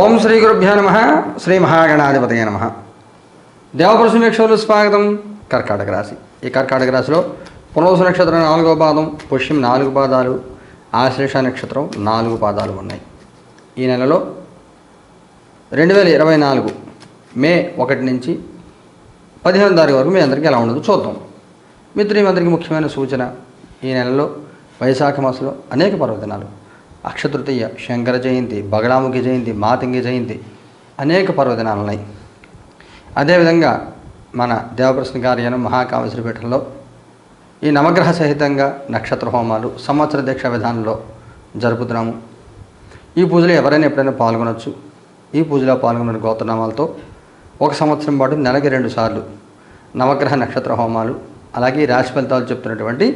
ఓం శ్రీ గురుభ్యో నమ శ్రీ మహాగణాధిపతయ నమ. దేవపురుష నక్షత్రులు స్వాగతం. కర్కాటక రాశి. ఈ కర్కాటక రాశిలో పునోసు నక్షత్రం నాలుగో పాదం పుష్యం నాలుగు పాదాలు ఆశ్లేష నక్షత్రం నాలుగు పాదాలు ఉన్నాయి. ఈ నెలలో రెండు వేల ఇరవై నాలుగు మే ఒకటి నుంచి పదిహేను తారీఖు వరకు మీ అందరికీ ఎలా ఉండదు చూద్దాం. మిత్రి మీ అందరికీ ముఖ్యమైన సూచన ఈ నెలలో వైశాఖ మాసంలో అనేక పర్వదినాలు అక్షతృతీయ శంకర జయంతి బగడాముఖి జయంతి మాతంగి జయంతి అనేక పర్వదినాలు ఉన్నాయి అదేవిధంగా మన దేవప్రశ్న కార్యాలయం మహాకామేశ్వర పీఠంలో ఈ నవగ్రహ సహితంగా నక్షత్ర హోమాలు సంవత్సర దీక్ష విధానంలో జరుపుతున్నాము. ఈ పూజలో ఎవరైనా ఎప్పుడైనా పాల్గొనవచ్చు ఈ పూజలో పాల్గొన్న గోత్రనామాలతో ఒక సంవత్సరం పాటు నెలకి రెండు సార్లు నవగ్రహ నక్షత్ర హోమాలు అలాగే రాశి ఫలితాలు చెప్తున్నటువంటి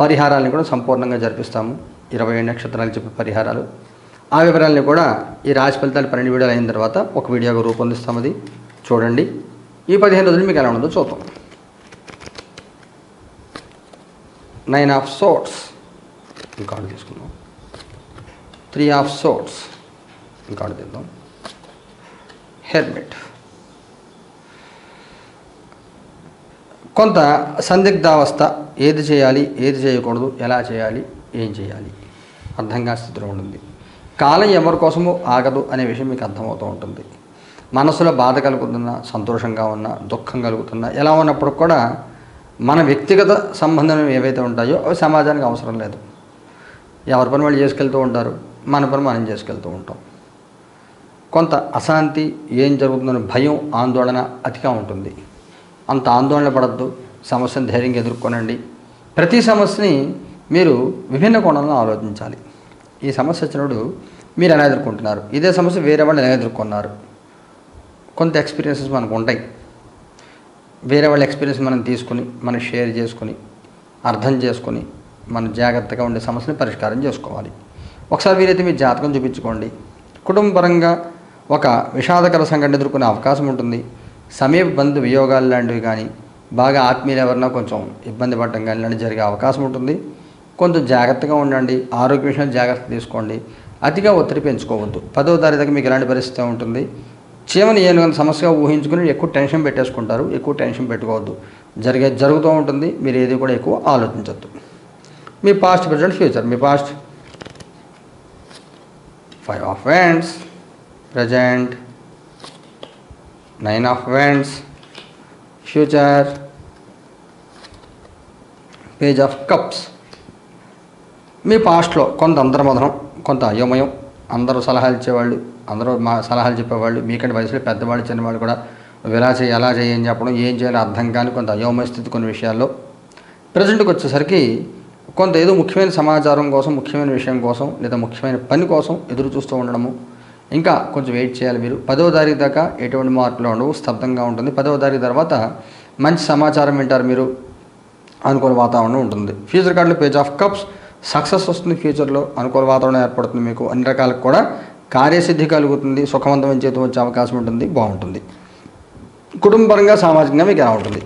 పరిహారాలను కూడా సంపూర్ణంగా జరిపిస్తాము. ఇరవై ఏడు నక్షత్రాలు చెప్పే పరిహారాలు. ఆ వివరాలని కూడా ఈ రాశి ఫలితాలు పన్నెండు వీడియోలు అయిన తర్వాత ఒక వీడియోగా రూపొందిస్తాం అది. చూడండి. ఈ పదిహేను రోజులు మీకు ఎలా ఉండదో చూద్దాం. నైన్ ఆఫ్ సోట్స్ ఇంకాడు తీసుకుందాం. త్రీ ఆఫ్ సోట్స్ ఇంకాడు తీద్దాం. హెల్మెట్ కొంత సందిగ్ధావస్థ. ఏది చేయాలి ఏది చేయకూడదు ఎలా చేయాలి ఏం చేయాలి. అర్థంగా స్థితిలో ఉంటుంది. కాలం ఎవరి కోసమో ఆగదు అనే విషయం మీకు అర్థమవుతూ ఉంటుంది. మనసులో బాధ కలుగుతున్నా సంతోషంగా ఉన్నా దుఃఖం కలుగుతున్నా ఎలా ఉన్నప్పుడు కూడా మన వ్యక్తిగత సంబంధం ఏవైతే ఉంటాయో అవి సమాజానికి అవసరం లేదు. ఎవరి పని వాళ్ళు చేసుకెళ్తూ ఉంటారు మన పని మనం చేసుకెళ్తూ ఉంటాం. కొంత అశాంతి ఏం జరుగుతుందని భయం ఆందోళన అతిగా ఉంటుంది. అంత ఆందోళన పడద్దు సమస్యను ధైర్యంగా ఎదుర్కొనండి. ప్రతి సమస్యని మీరు విభిన్న కోణంలో ఆలోచించాలి. ఈ సమస్య వచ్చినప్పుడు మీరు ఎలా ఎదుర్కొంటున్నారు? ఇదే సమస్య వేరే వాళ్ళు ఎలా ఎదుర్కొన్నారు? కొంత ఎక్స్పీరియన్సెస్ మనకు ఉంటాయి. వేరే వాళ్ళ ఎక్స్పీరియన్స్ మనం తీసుకుని మనం షేర్ చేసుకుని అర్థం చేసుకుని మనం జాగ్రత్తగా ఉండే సమస్యని పరిష్కారం చేసుకోవాలి. ఒకసారి వీరైతే మీ జాతకం చూపించుకోండి. కుటుంబపరంగా ఒక విషాదకర సంఘటన ఎదుర్కొనే అవకాశం ఉంటుంది. సమీప బంధు వియోగాలు లాంటివి కానీ బాగా ఆత్మీయులు ఎవరన్నా కొంచెం ఇబ్బంది పడటం కానీ ఇలాంటివి జరిగే అవకాశం ఉంటుంది. కొంత జాగ్రత్తగా ఉండండి ఆరోగ్య విషయంలో జాగ్రత్త తీసుకోండి. అతిగా ఒత్తిడి పెంచుకోవద్దు. పదో తారీఖు మీకు ఎలాంటి పరిస్థితి ఉంటుంది? చీమని ఏనుగని సమస్యగా ఊహించుకుని ఎక్కువ టెన్షన్ పెట్టేసుకుంటారు ఎక్కువ టెన్షన్ పెట్టుకోవద్దు. జరిగే జరుగుతూ ఉంటుంది మీరు ఏది కూడా ఎక్కువ ఆలోచించవద్దు మీ past present future. Me past. Five of wands present. Nine of wands future. Page of cups. మీ పాస్ట్లో కొంత అంతర్మధనం కొంత అయోమయం అందరూ సలహాలు ఇచ్చేవాళ్ళు అందరూ మా సలహాలు చెప్పేవాళ్ళు మీకంటే వయసులో పెద్దవాళ్ళు చిన్నవాళ్ళు కూడా ఎలా చేయి ఎలా చేయి అని చెప్పడం ఏం చేయాలో అర్థం కాని కొంత అయోమయ స్థితి కొన్ని విషయాల్లో. ప్రజెంట్కి వచ్చేసరికి కొంత ఏదో ముఖ్యమైన సమాచారం కోసం ముఖ్యమైన విషయం కోసం లేదా ముఖ్యమైన పని కోసం ఎదురు చూస్తూ ఉండడము. ఇంకా కొంచెం వెయిట్ చేయాలి మీరు. పదవ తారీఖు దాకా ఎటువంటి మార్పులు ఉండవు స్తబ్దంగా ఉంటుంది. పదవ తారీఖు తర్వాత మంచి సమాచారం వింటారు మీరు అనుకూల వాతావరణం ఉంటుంది. ఫ్యూచర్ కార్డులో పేజ్ ఆఫ్ కప్స్ సక్సెస్ వస్తుంది ఫ్యూచర్లో అనుకూల వాతావరణం ఏర్పడుతుంది మీకు. అన్ని రకాలకు కూడా కార్యసిద్ధి కలుగుతుంది సుఖవంతమైన జీవితం వచ్చే అవకాశం ఉంటుంది బాగుంటుంది. కుటుంబపరంగా సామాజికంగా మీకు ఎలా ఉంటుంది?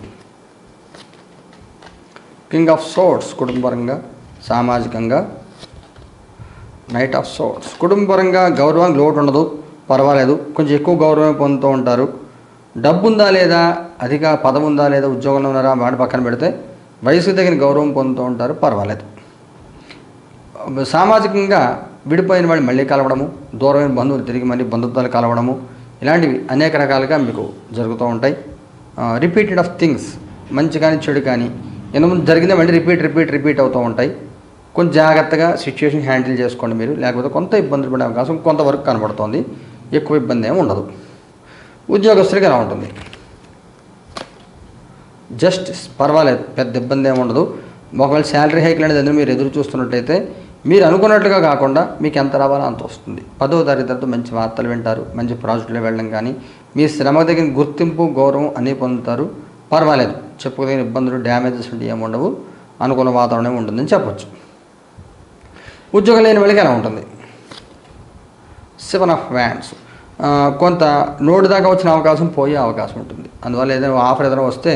కింగ్ ఆఫ్ సోట్స్ కుటుంబపరంగా సామాజికంగా. నైట్ ఆఫ్ సోట్స్ కుటుంబపరంగా గౌరవం లోటు ఉండదు పర్వాలేదు. కొంచెం ఎక్కువ గౌరవం పొందుతూ ఉంటారు. డబ్బు ఉందా లేదా అధిక పదం ఉందా లేదా ఉద్యోగంలో ఉన్నారా మాట పక్కన పెడితే వయసుకు తగిన గౌరవం పొందుతూ ఉంటారు పర్వాలేదు. సామాజికంగా విడిపోయిన వాళ్ళు మళ్ళీ కలవడము దూరమైన బంధువులు తిరిగి మళ్ళీ బంధుత్వాలు కలవడము ఇలాంటివి అనేక రకాలుగా మీకు జరుగుతూ ఉంటాయి. రిపీటెడ్ ఆఫ్ థింగ్స్ మంచి కానీ చెడు కానీ ఎంతమంది జరిగిన మళ్ళీ రిపీట్ రిపీట్ రిపీట్ అవుతూ ఉంటాయి. కొంచెం జాగ్రత్తగా సిచ్యువేషన్ హ్యాండిల్ చేసుకోండి మీరు లేకపోతే కొంత ఇబ్బందులు పడే అవకాశం కొంతవరకు కనబడుతుంది. ఎక్కువ ఇబ్బంది ఏమి ఉండదు. ఉద్యోగస్తులకి ఎలా ఉంటుంది? జస్ట్ పర్వాలేదు పెద్ద ఇబ్బంది ఏమి ఉండదు. ఒకవేళ శాలరీ హైక్ అనేది మీరు ఎదురు చూస్తున్నట్టయితే మీరు అనుకున్నట్లుగా కాకుండా మీకు ఎంత రావాలో అంత వస్తుంది. పదో తారీఖు మంచి వార్తలు వింటారు మంచి ప్రాజెక్టులు వెళ్ళడం కానీ మీ శ్రమ తగిన గుర్తింపు గౌరవం అన్నీ పొందుతారు. పర్వాలేదు చెప్పుకోదగిన ఇబ్బందులు డ్యామేజెస్ ఉంటే ఏమి ఉండవు. వాతావరణం ఉంటుందని చెప్పొచ్చు. ఉద్యోగం లేని వాళ్ళకి ఎలా ఉంటుంది? సెవెన్ ఆఫ్ వ్యాండ్స్ కొంత నోటు దాకా వచ్చిన అవకాశం పోయే అవకాశం ఉంటుంది. అందువల్ల ఏదైనా ఆఫర్ ఏదైనా వస్తే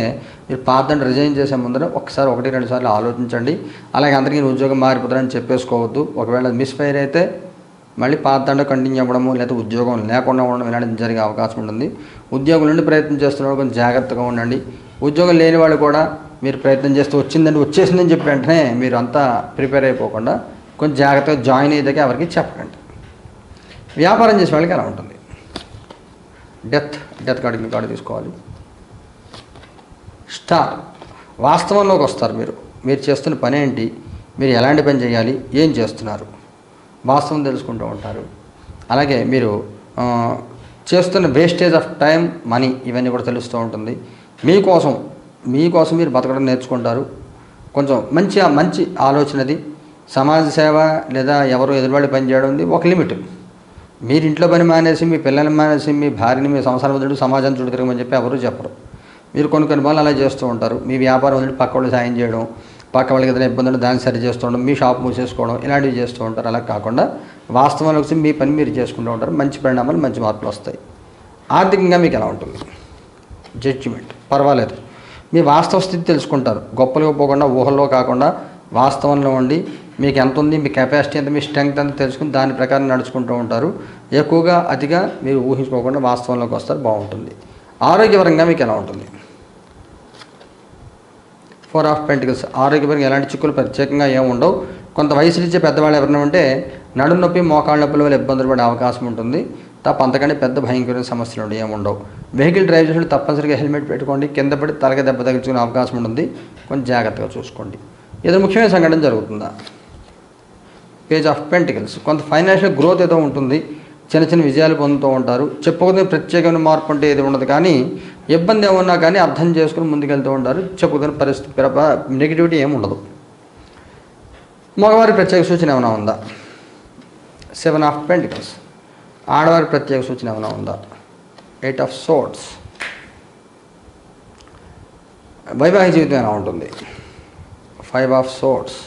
మీరు పాతంటే రిజైన్ చేసే ముందర ఒకసారి ఒకటి రెండు సార్లు ఆలోచించండి. అలాగే అందరికీ ఉద్యోగం మారిపోతారని చెప్పేసుకోవద్దు. ఒకవేళ మిస్ ఫైర్ అయితే మళ్ళీ పాతండ కంటిన్యూ అవ్వడము లేదా ఉద్యోగం లేకుండా ఉండడం ఇలాంటిది జరిగే అవకాశం ఉంటుంది. ఉద్యోగం నుండి ప్రయత్నం చేస్తున్నప్పుడు కొంచెం జాగ్రత్తగా ఉండండి. ఉద్యోగం లేని వాళ్ళు కూడా మీరు ప్రయత్నం చేస్తూ వచ్చిందండి వచ్చేసిందని చెప్పి వెంటనే మీరు అంతా ప్రిపేర్ అయిపోకుండా కొంచెం జాగ్రత్తగా జాయిన్ అయ్యేదాకా ఎవరికి చెప్పకండి. వ్యాపారం చేసే వాళ్ళకి అలా ఉంటుంది. డెత్ డెత్ కార్డు కార్డు తీసుకోవాలి. స్టార్ వాస్తవంలోకి వస్తారు మీరు. మీరు చేస్తున్న పని ఏంటి? మీరు ఎలాంటి పని చేయాలి? ఏం చేస్తున్నారు? వాస్తవం తెలుసుకుంటూ ఉంటారు. అలాగే మీరు చేస్తున్న వేస్టేజ్ ఆఫ్ టైం మనీ ఇవన్నీ కూడా తెలుస్తూ ఉంటుంది. మీకోసం మీకోసం మీరు బతకడం నేర్చుకుంటారు. కొంచెం మంచి మంచి ఆలోచనది. సమాజ సేవ లేదా ఎవరు ఎదురువాడి పని చేయడం ఉంది. ఒక లిమిట్. మీరు ఇంట్లో పని మానేసి మీ పిల్లల్ని మానేసి మీ భార్యని మీ సంసారం వదిలి సమాజం చుట్టూ తిరగమని చెప్పి ఎవరు చెప్పరు. మీరు కొన్ని కొన్ని పనులు అలా చేస్తూ ఉంటారు. మీ వ్యాపారం వదిలి పక్క వాళ్ళు సాయం చేయడం పక్క వాళ్ళకి ఏదైనా ఇబ్బంది ఉంటే దాన్ని సరి చేస్తూ ఉండడం మీ షాప్ మూసేసుకోవడం ఇలాంటివి చేస్తూ ఉంటారు. అలా కాకుండా వాస్తవంలో వచ్చి మీ పని మీరు చేసుకుంటూ ఉంటారు. మంచి పరిణామాలు మంచి మార్పులు వస్తాయి. ఆర్థికంగా మీకు ఎలా ఉంటుంది? జడ్జిమెంట్ పర్వాలేదు. మీ వాస్తవ స్థితి తెలుసుకుంటారు. గొప్పలుగా పోకుండా ఊహల్లో కాకుండా వాస్తవంలో ఉండి మీకు ఎంత ఉంది మీ కెపాసిటీ ఎంత మీ స్ట్రెంగ్త్ ఎంత తెలుసుకుని దాని ప్రకారం నడుచుకుంటూ ఉంటారు. ఎక్కువగా అతిగా మీరు ఊహించుకోకుండా వాస్తవంలోకి వస్తారు బాగుంటుంది. ఆరోగ్యపరంగా మీకు ఎలా ఉంటుంది? ఫోర్ ఆఫ్ పెంటికల్స్ ఆరోగ్యపరంగా ఎలాంటి చిక్కులు ప్రత్యేకంగా ఏమి ఉండవు. కొంత వయసు ఇచ్చే పెద్దవాళ్ళు ఎవరైనా ఉంటే నడుము నొప్పి మోకాళ్ళ నొప్పుల వల్ల ఇబ్బందులు పడే అవకాశం ఉంటుంది. తప్ప అంతకంటే పెద్ద భయంకరమైన సమస్యలు ఉండవు ఏమి ఉండవు. వెహికల్ డ్రైవ్ చేసినప్పుడు తప్పనిసరిగా హెల్మెట్ పెట్టుకోండి. కింద పడి తలకి దెబ్బ తగిలించుకునే అవకాశం ఉంటుంది. కొంచెం జాగ్రత్తగా చూసుకోండి. ఏదో ముఖ్యమైన సంఘటన జరుగుతుందా? పేజ్ ఆఫ్ పెంటికల్స్ కొంత ఫైనాన్షియల్ గ్రోత్ ఏదో ఉంటుంది. చిన్న చిన్న విజయాలు పొందుతూ ఉంటారు. చెప్పుకునే ప్రత్యేకమైన మార్పు అంటే ఏది ఉండదు. కానీ ఇబ్బంది ఏమన్నా కానీ అర్థం చేసుకుని ముందుకెళ్తూ ఉంటారు. చెప్పుకునే పరిస్థితి నెగిటివిటీ ఏమి ఉండదు. మగవారి ప్రత్యేక సూచన ఏమైనా ఉందా? సెవెన్ ఆఫ్ పెంటికల్స్ ఆడవారి ప్రత్యేక సూచన ఏమైనా ఉందా? ఎయిట్ ఆఫ్ సోట్స్ వైవాహిక జీవితం ఎలా ఉంటుంది? ఫైవ్ ఆఫ్ సోట్స్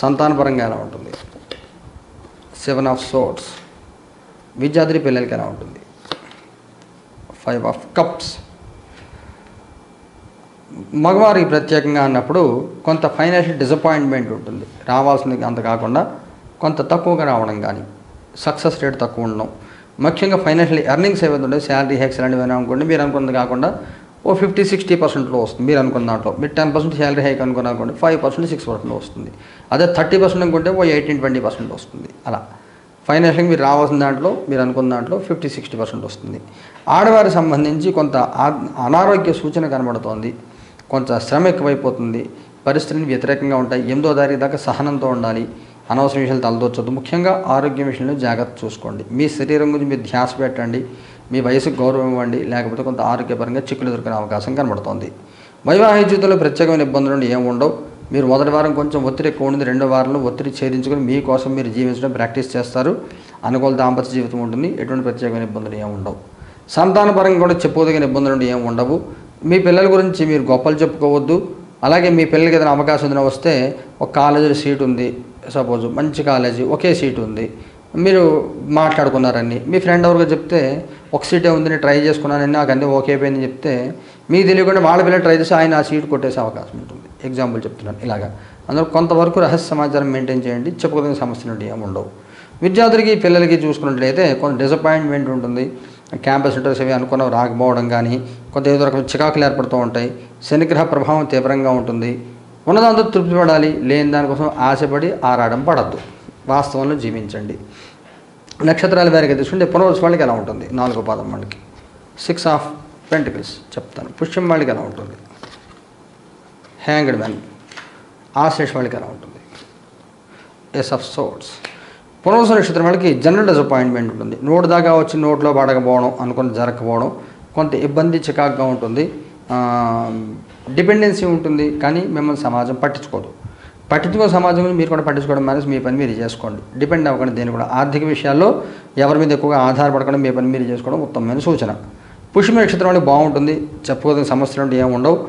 సంతానపరంగా ఎలా ఉంటుంది? సెవెన్ ఆఫ్ సోట్స్ విద్యార్థి పిల్లలకి ఎలా ఉంటుంది? ఫైవ్ ఆఫ్ కప్స్ మగవారికి ప్రత్యేకంగా అన్నప్పుడు కొంత ఫైనాన్షియల్ డిసప్పాయింట్మెంట్ ఉంటుంది. రావాల్సింది అంత కాకుండా కొంత తక్కువగా రావడం కానీ సక్సెస్ రేట్ తక్కువ ఉండడం. ముఖ్యంగా ఫైనాన్షియల్ ఎర్నింగ్స్ ఏవైతే ఉంటాయో శాలరీ హెక్స్ అలాంటివి అనుకోండి మీరు అనుకున్నది కాకుండా ఓ ఫిఫ్టీ సిక్స్టీ పర్సెంట్లో వస్తుంది. మీరు అనుకున్న దాంట్లో. మీరు టెన్ పర్సెంట్ శాలరీ హైక్ అనుకున్న అనుకోండి ఫైవ్ పర్సెంట్ సిక్స్ పర్సెంట్ వస్తుంది. అదే థర్టీ పర్సెంట్ అనుకుంటే ఓ ఎయిటీన్ ట్వంటీ పర్సెంట్ వస్తుంది. అలా. ఫైనాన్షియల్గా మీరు రావాల్సిన దాంట్లో మీరు అనుకున్న దాంట్లో ఫిఫ్టీ సిక్స్టీ పర్సెంట్ వస్తుంది. ఆడవారికి సంబంధించి కొంత అనారోగ్య సూచన కనబడుతోంది. కొంత శ్రమ ఎక్కువైపోతుంది. పరిస్థితులు వ్యతిరేకంగా ఉంటాయి. ఎనిమిదో తారీఖు దాకా సహనంతో ఉండాలి. అనవసర విషయాలు తలదొచ్చదు ముఖ్యంగా ఆరోగ్యం విషయంలో జాగ్రత్త చూసుకోండి. మీ శరీరం గురించి మీరు ధ్యాస పెట్టండి. మీ వయసుకు గౌరవం ఇవ్వండి లేకపోతే కొంత ఆరోగ్యపరంగా చిక్కులు దొరికిన అవకాశం కనబడుతోంది. వైవాహిక జీవితంలో ప్రత్యేకమైన ఇబ్బందులు నుండి ఏమి ఉండవు. మీరు మొదటి వారం కొంచెం ఒత్తిడి ఎక్కువ ఉంది రెండో వారంలో ఒత్తిడి ఛేదించుకుని మీకోసం మీరు జీవించడం ప్రాక్టీస్ చేస్తారు. అనుకూల దాంపత్య జీవితం ఉంటుంది. ఎటువంటి ప్రత్యేకమైన ఇబ్బందులు ఏమి ఉండవు. సంతానపరంగా కూడా చెప్పుకోదగిన ఇబ్బందులు నుండి ఏమి ఉండవు. మీ పిల్లల గురించి మీరు గొప్పలు చెప్పుకోవద్దు. అలాగే మీ పిల్లలకి ఏదైనా అవకాశం ఏదైనా వస్తే ఒక కాలేజీలో సీట్ ఉంది. సపోజ్ మంచి కాలేజీ ఒకే సీట్ ఉంది. మీరు మాట్లాడుకున్నారని. మీ ఫ్రెండ్ ఎవరికో చెప్తే ఒక సీటే ఉంది నేను ట్రై చేసుకున్నానని నాకు అన్నీ ఓకే అయిపోయిందని చెప్తే మీకు తెలియకుండా వాళ్ళ పిల్లలు ట్రై చేసి ఆయన ఆ సీట్ కొట్టేసే అవకాశం ఉంటుంది. ఎగ్జాంపుల్ చెప్తున్నాను ఇలాగా. అందులో కొంతవరకు రహస్య సమాచారం మెయింటైన్ చేయండి చెప్పుకోదగిన సమస్యలు ఏమి ఉండవు. విద్యార్థులకి పిల్లలకి చూసుకున్నట్లయితే కొంత డిసప్పాయింట్మెంట్ ఉంటుంది. క్యాంపస్ ఇంటర్వ్యూస్ అవి అనుకున్నవి రాకపోవడం కానీ కొంత ఏదో రకం చికాకులు ఏర్పడుతూ ఉంటాయి. శనిగ్రహ ప్రభావం తీవ్రంగా ఉంటుంది. ఉన్నదాంతో తృప్తి పడాలి లేని దానికోసం ఆశపడి ఆరాడం పడద్దు. వాస్తవంలో జీవించండి. నక్షత్రాల వారికి తీసుకుంటే పునర్వసు వాళ్ళకి ఎలా ఉంటుంది? నాలుగో పాదం వాళ్ళకి. సిక్స్ ఆఫ్ పెంటికల్స్ చెప్తాను. పుష్యం వాళ్ళకి ఎలా ఉంటుంది? హ్యాంగ్డ్ మ్యాన్ ఆశ్లేష వాళ్ళకి ఎలా ఉంటుంది? ఎస్ ఆఫ్ సోర్ట్స్ పునర్వసు నక్షత్రం వాళ్ళకి జనరల్ డిసప్పాయింట్మెంట్ ఉంటుంది. నోటు దాకా వచ్చి నోట్లో పడకపోవడం అనుకుని జరగకపోవడం కొంత ఇబ్బంది చికాకుగా ఉంటుంది. డిపెండెన్సీ ఉంటుంది. కానీ మిమ్మల్ని సమాజం పట్టించుకోదు. పట్టించుకో సమాజం గురించి మీరు కూడా పట్టించుకోవడం మానేసి మీ పని మీరు చేసుకోండి. డిపెండ్ అవ్వకండి దేని కూడా. ఆర్థిక విషయాల్లో ఎవరి మీద ఎక్కువగా ఆధారపడకుండా మీ పని మీరు చేసుకోవడం ఉత్తమమైన సూచన. పుష్యమ నక్షత్రం అంటే బాగుంటుంది. చెప్పుకోదగిన సమస్యలు అంటే ఏమి ఉండవు.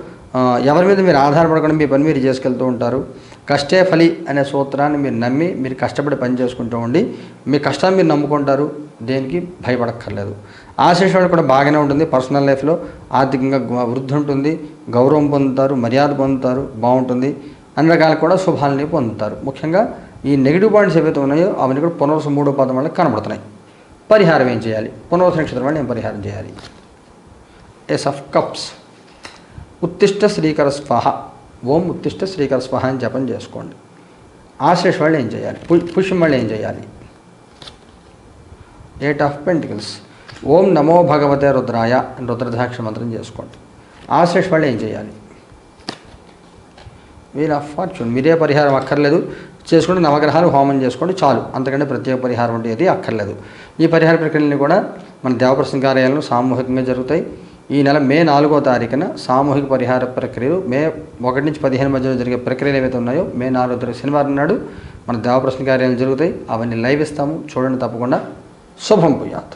ఎవరి మీద మీరు ఆధారపడకుండా మీ పని మీరు చేసుకెళ్తూ ఉంటారు. కష్టే ఫలి అనే సూత్రాన్ని మీరు నమ్మి మీరు కష్టపడి పని చేసుకుంటూ ఉండి మీ కష్టాన్ని మీరు నమ్ముకుంటారు. దేనికి? భయపడక్కర్లేదు. ఆశీర్వాదం కూడా బాగానే ఉంటుంది. పర్సనల్ లైఫ్లో ఆర్థికంగా వృద్ధి ఉంటుంది. గౌరవం పొందుతారు. మర్యాద పొందుతారు. బాగుంటుంది. అన్ని రకాలు కూడా శుభాలని పొందుతారు. ముఖ్యంగా ఈ నెగిటివ్ పాయింట్స్ ఏవైతే ఉన్నాయో అవన్నీ కూడా పునర్వసం మూడో పాదం వల్ల కనబడుతున్నాయి. పరిహారం ఏం చేయాలి? పునర్వస నక్షత్రం వల్ల ఏం పరిహారం చేయాలి? ఎస్ ఆఫ్ కప్స్ ఉత్తిష్ట శ్రీకర స్వాహ ఓం ఉత్తిష్ట శ్రీకర స్వాహ అని జపం చేసుకోండి. ఆశ్లేష వాళ్ళు ఏం చేయాలి? పుష్యం వాళ్ళు ఏం చేయాలి? ఎయిట్ ఆఫ్ పెంటికల్స్ ఓం నమో భగవతే రుద్రాయ రుద్రదాక్ష మంత్రం చేసుకోండి. ఆశ్లేష వాళ్ళు ఏం చేయాలి? Wheel of fortune. మీరే పరిహారం అక్కర్లేదు. చేసుకుంటే నవగ్రహాలు హోమం చేసుకోండి చాలు. అంతకంటే ప్రత్యేక పరిహారం అంటే ఏది అక్కర్లేదు. ఈ పరిహార ప్రక్రియలు కూడా మన దేవప్రసంగ కార్యాలయం సామూహికంగా జరుగుతాయి. ఈ నెల మే నాలుగో తారీఖున సామూహిక పరిహార ప్రక్రియలు మే ఒకటి నుంచి పదిహేను మధ్యలో జరిగే ప్రక్రియలు ఏవైతే ఉన్నాయో మే నాలుగో తారీఖు శనివారం నాడు మన దేవప్రసంగ కార్యాలయం జరుగుతాయి. అవన్నీ లైవ్ ఇస్తాము. చూడండి తప్పకుండా. శుభం పుయాత్